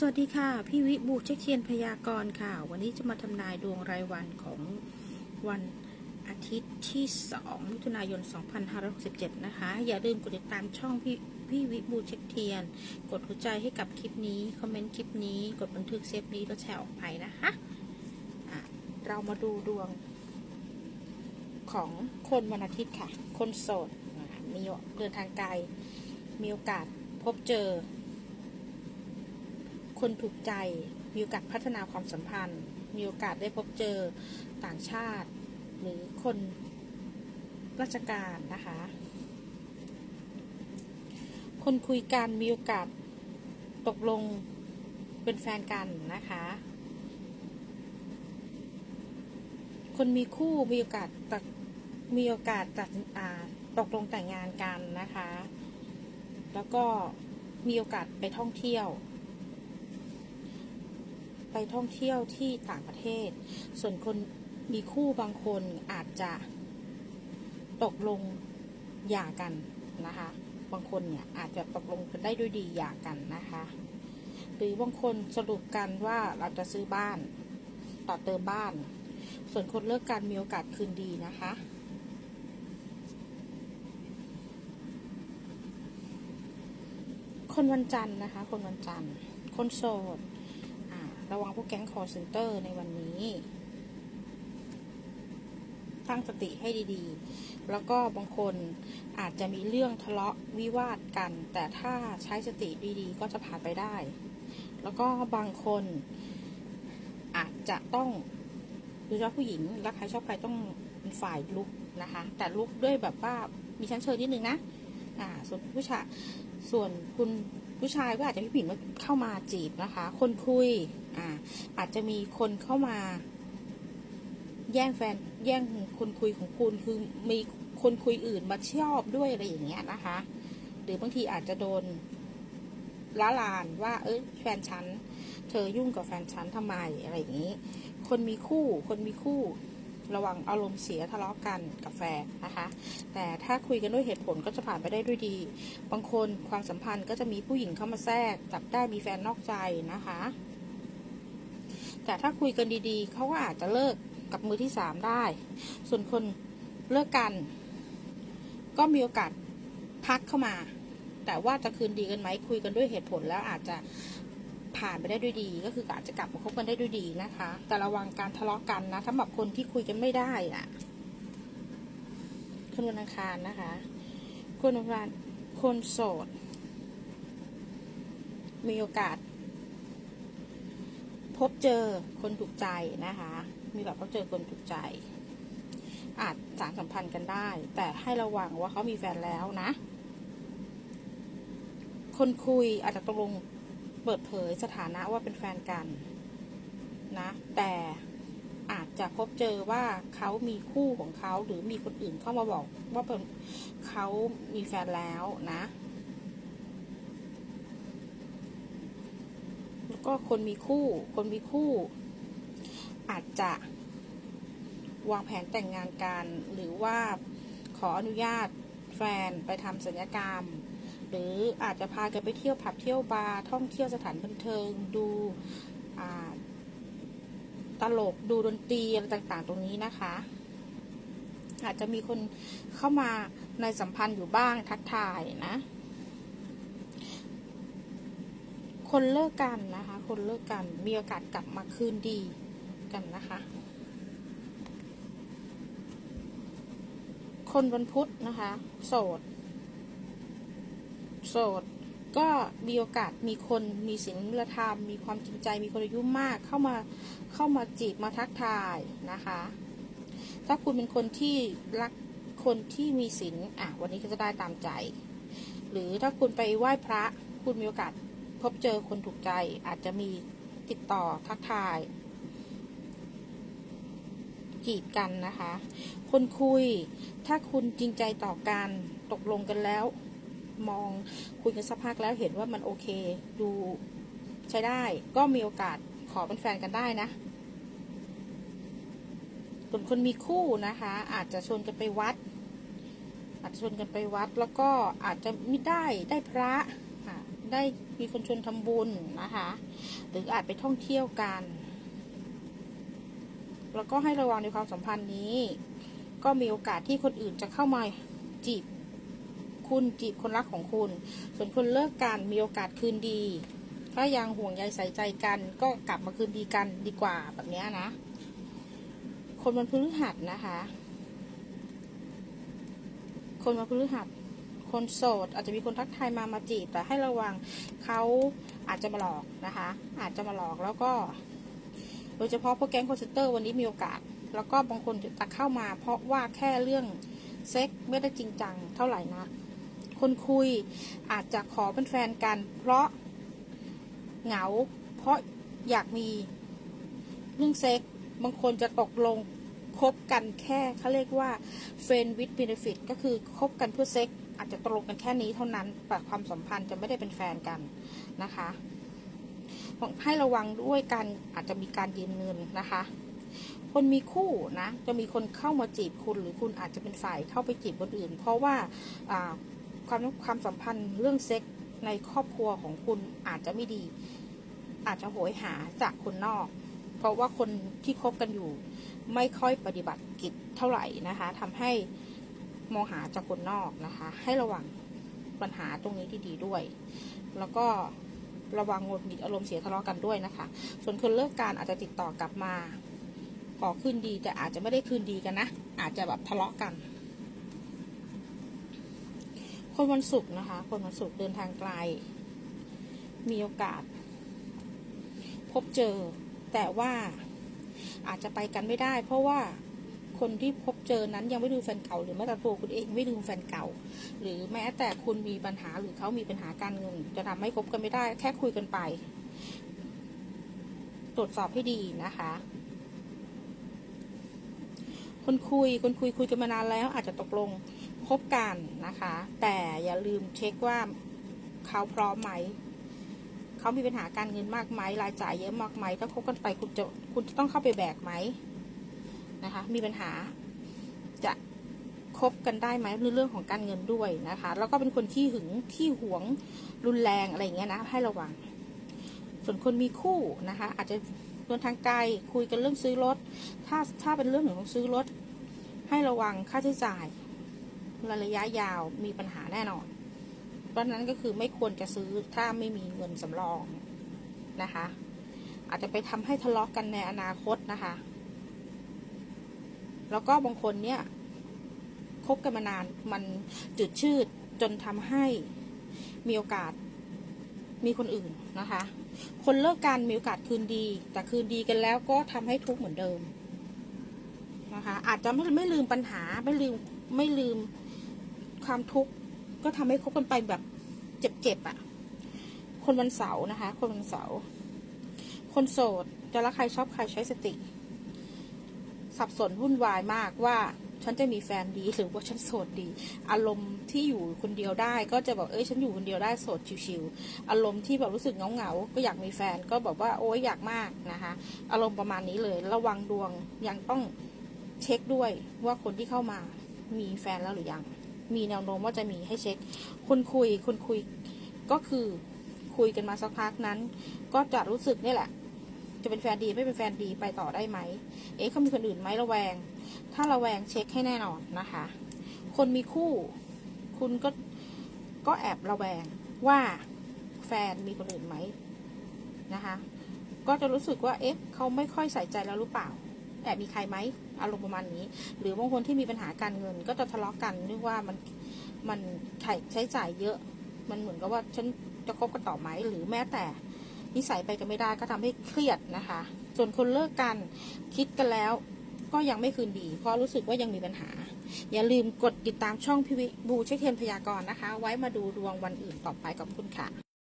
สวัสดีค่ะ พี่วิบูเช็คเทียนพยากรณ์ค่ะ วันนี้จะมาทำนายดวงรายวันของวันอาทิตย์ที่ 2 มิถุนายน 2567 นะคะ อย่าลืมกดติดตามช่องพี่พี่วิบูเช็คเทียน กดหัวใจให้กับคลิปนี้ คอมเมนต์คลิปนี้ กดบันทึกเซฟนี้แล้วแชร์ออกไปนะคะะเรามาดูดวงของคนวันอาทิตย์ค่ะ คนโสด มีเดินทางไกล มีโอกาสพบเจอ คนถูกใจ มีโอกาสพัฒนาความสัมพันธ์ มีโอกาสได้พบเจอต่างชาติ หรือคนราชการนะคะ คนคุยกันมีโอกาสตกลงเป็นแฟนกันนะคะ คนมีคู่มีโอกาสตัดมีโอกาสตัดตกลงแต่งงานกันนะคะ แล้วก็มีโอกาสไปท่องเที่ยว ไปท่องเที่ยวที่ต่างประเทศ ส่วนคนมีคู่บางคนอาจจะตกลงหย่ากันนะคะ บางคนเนี่ยอาจจะตกลงกันได้ด้วยดีหย่ากันนะคะ หรือบางคนสรุปกันว่าเราจะซื้อบ้านต่อเติมบ้าน ส่วนคนเลิกกันมีโอกาสคืนดีนะคะคนวันจันทร์นะคะ คนวันจันทร์ คนโสด ระวังพวกแก๊งคอร์เซนเตอร์ในวันนี้ ตั้งสติให้ดีๆ แล้วก็บางคนอาจจะมีเรื่องทะเลาะวิวาทกัน แต่ถ้าใช้สติดีๆ ก็จะผ่านไปได้ แล้วก็บางคนอาจจะต้องโดยเฉพาะผู้หญิงรักใครชอบใครต้องเป็นฝ่ายลุกนะคะ แต่ลุกด้วยแบบว่ามีชั้นเชิญนิดนึงนะ อ่า ส่วนผู้ชายส่วนคุณผู้ชายก็อาจจะมีผู้หญิงมาเข้ามาจีบนะคะ คนคุย อ่า อาจจะมีคนเข้ามา แย่งแฟนแย่งคนคุยของคุณคือมีคนคุยอื่นมาชอบด้วยอะไรอย่างเงี้ยนะคะ หรือบางทีอาจจะโดนละลานว่า เอ้ยแฟนฉัน เธอยุ่งกับแฟนฉันทำไมอะไรอย่างนี้ คนมีคู่คนมีคู่ระวังอารมณ์เสียทะเลาะกันกับแฟนนะคะ แต่ถ้าคุยกันด้วยเหตุผลก็จะผ่านไปได้ด้วยดี บางคนความสัมพันธ์ก็จะมีผู้หญิงเข้ามาแทรกจับได้มีแฟนนอกใจนะคะ แต่ถ้าคุยกันดีๆ เขาก็อาจจะเลิกกับมือที่สามได้ ส่วนคนเลิกกัน ก็มีโอกาสทักเข้ามา แต่ว่าจะคืนดีกันไหมคุยกันด้วยเหตุผลแล้วอาจจะผ่านไปได้ด้วยดี ก็คืออาจจะกลับมาคบกันได้ด้วยดีนะคะ แต่ระวังการทะเลาะกันนะสำหรับคนที่คุยกันไม่ได้น่ะคนวันอังคารนะคะ คนวันคนโสด มีโอกาส พบเจอคนถูกใจนะคะ มีแบบพบเจอคนถูกใจ อาจสารสัมพันธ์กันได้ แต่ให้ระวังว่าเขามีแฟนแล้วนะ คนคุยอาจจะตกลงเปิดเผยสถานะว่าเป็นแฟนกันนะ แต่อาจจะพบเจอว่าเขามีคู่ของเขาหรือมีคนอื่นเข้ามาบอกว่าเป็นเขามีแฟนแล้วนะ แล้ว ก็คนมีคู่ คนมีคู่ อาจจะวางแผนแต่งงานกัน หรือว่าขออนุญาตแฟนไปทำสัญญกรรม หรืออาจจะพากันไปเที่ยวผับเที่ยวบาร์ท่องเที่ยวสถานบันเทิงดูตลกดูดนตรีอะไรต่างๆ ตรงนี้นะคะ อาจจะมีคนเข้ามาในสัมพันธ์อยู่บ้างทักทายนะ คนเลิกกันนะคะ คนเลิกกันมีโอกาสกลับมาคืนดีกันนะคะ คนวันพุธนะคะ โสด โสด ก็มีโอกาสมีคนมีศีลธรรม มีความจริงใจมีคนอายุมากเข้ามาเข้ามาจีบมาทักทายนะคะ ถ้าคุณเป็นคนที่รักคนที่มีศีลอะวันนี้ก็จะได้ตามใจ หรือถ้าคุณไปไหว้พระคุณมีโอกาส บเจอคนถูกใจอาจจะมีติดต่อทักทาย จีบกันนะคะ คนคุย ถ้าคุณจริงใจต่อกันตกลงกันแล้ว มองคุยกันสักพักแล้วเห็นว่ามันโอเค ดูใช้ได้ก็มีโอกาสขอเป็นแฟนกันได้นะส่วนคนมีคู่นะคะ อาจจะชวนกันไปวัด อาจจะชวนกันไปวัดแล้วก็อาจจะไม่ได้ได้พระอะได้ มีคนชวนทำบุญนะคะ หรืออาจไปท่องเที่ยวกัน แล้วก็ให้ระวังในความสัมพันธ์นี้ ก็มีโอกาสที่คนอื่นจะเข้ามาจีบคุณจีบคนรักของคุณ ส่วนคนเลิกกันมีโอกาสคืนดี ถ้ายังห่วงใยใส่ใจกัน ก็กลับมาคืนดีกันดีกว่าแบบนี้นะ คนวันพฤหัสนะคะ คนวันพฤหัส คนโสด อาจจะมีคนทักทายมามาจีบแต่ให้ระวังเขาอาจจะมาหลอกนะคะ อาจจะมาหลอกแล้วก็ โดยเฉพาะพวกแก๊งคอนเซนเตอร์วันนี้มีโอกาส แล้วก็บางคนจะเข้ามา เพราะว่าแค่เรื่องเซ็กไม่ได้จริงจังเท่าไหร่นะคนคุยอาจจะขอเป็นแฟนกัน เพราะเหงา เพราะอยากมีเรื่องเซ็กบางคนจะตกลงคบกันแค่เขาเรียกว่า friend with benefit ก็คือคบกันเพื่อเซ็ก อาจจะตกลงกันแค่นี้เท่านั้นแต่ความสัมพันธ์จะไม่ได้เป็นแฟนกันนะคะให้ระวังด้วยการอาจจะมีการยืมเงินนะคะ คนมีคู่นะจะมีคนเข้ามาจีบคุณหรือคุณอาจจะเป็นฝ่ายเข้าไปจีบคนอื่น เพราะว่าความความสัมพันธ์เรื่องเซ็กในครอบครัวของคุณอาจจะไม่ดี อาจจะโหยหาจากคนนอก เพราะว่าคนที่คบกันอยู่ ไม่ค่อยปฏิบัติกิจเท่าไหร่นะคะทำให้ มองหาจากคนนอกนะคะ ให้ระวังปัญหาตรงนี้ดีๆด้วย แล้วก็ระวังงดหงิดอารมณ์เสียทะเลาะกันด้วยนะคะ ส่วนคนเลิกการอาจจะติดต่อกลับมาขอคืนดีแต่อาจจะไม่ได้คืนดีกันนะ อาจจะแบบทะเลาะกัน คนวันศุกร์นะคะ คนวันศุกร์เดินทางไกล มีโอกาส พบเจอแต่ว่าอาจจะไปกันไม่ได้ เพราะว่า คนที่พบเจอนั้นยังไม่ดูแฟนเก่า หรือแม้แต่ตัวคุณเองไม่ดูแฟนเก่า หรือแม้แต่คุณมีปัญหาหรือเขามีปัญหาการเงิน จะทำให้คบกันไม่ได้ แค่คุยกันไป ตรวจสอบให้ดีนะคะ คนคุยคนคุยคุยกันมานานแล้วอาจจะตกลงคบกันนะคะ แต่อย่าลืมเช็คว่าเขาพร้อมไหมเขามีปัญหาการเงินมากไหมรายจ่ายเยอะมากไหมถ้าคบกันไปคุณจะคุณจะต้องเข้าไปแบกไหม นะคะ มีปัญหาจะคบกันได้ไหมในเรื่องของการเงินด้วยนะคะ แล้วก็เป็นคนที่หึงที่หวงรุนแรงอะไรอย่างเงี้ยนะให้ระวัง ส่วนคนมีคู่นะคะ อาจจะเดินทางไกลคุยกันเรื่องซื้อรถ ถ้าถ้าเป็นเรื่องของซื้อรถ ให้ระวังค่าใช้จ่ายระยะยาวมีปัญหาแน่นอน เพราะนั้นก็คือไม่ควรจะซื้อถ้าไม่มีเงินสำรองนะคะ อาจจะไปทำให้ทะเลาะกกันในอนาคตนะคะ แล้วก็บางคนเนี่ยคบกันมานานมันจืดชืดจนทำให้มีโอกาสมีคนอื่นนะคะ คนเลิกกันมีโอกาสคืนดี แต่คืนดีกันแล้วก็ทำให้ทุกข์เหมือนเดิมนะคะ อาจจะไม่ไม่ลืมปัญหาไม่ลืมไม่ลืมความทุกข์ก็ทำให้คบกันไปแบบเจ็บๆอะ่ะ คนวันเสาร์นะคะ คนวันเสาร์คนโสดจะรักใครชอบใครใช้สติ สับสนวุ่นวายมากว่าฉันจะมีแฟนดีหรือว่าฉันโสดดี อารมณ์ที่อยู่คนเดียวได้ ก็จะบอกเอ้ยฉันอยู่คนเดียวได้โสดชิวๆอารมณ์ที่แบบรู้สึกเงาๆก็อยากมีแฟนก็บอกว่าโอ้ยอยากมากนะคะ อารมณ์ประมาณนี้เลยระวังดวงยังต้องเช็คด้วยว่าคนที่เข้ามามีแฟนแล้วหรือยัง มีแนวโน้มว่าจะมีให้เช็คคนคุยคนคุยก็คือคุยกันมาสักพักนั้น ก็จะรู้สึกนี่แหละ จะเป็นแฟนดีไม่เป็นแฟนดีไปต่อได้ไหม เอ๊ะเขามีคนอื่นไหมระแวง ถ้าระแวงเช็คให้แน่นอนนะคะ คนมีคู่ คุณก็ก็แอบระแวงว่าแฟนมีคนอื่นไหมนะคะ ก็จะรู้สึกว่าเอ๊ะเขาไม่ค่อยใส่ใจแล้วหรือเปล่าแอบมีใครไหมอารมณ์ประมาณนี้ หรือบางคนที่มีปัญหาการเงิน ก็จะทะเลาะกันเรื่องว่ามันมันใช้จ่ายเยอะ มันเหมือนกับว่าฉันจะคบกันต่อไหมหรือแม้แต่ นิสัยไปกันไม่ได้ก็ทำให้เครียดนะคะ ส่วนคนเลิกกันคิดกันแล้วก็ยังไม่คืนดี เพราะรู้สึกว่ายังมีปัญหา อย่าลืมกดติดตามช่องพิวิบูเช็คเทนพยากรณ์นะคะ ไว้มาดูดวงวันอื่นต่อไปกับคุณค่ะ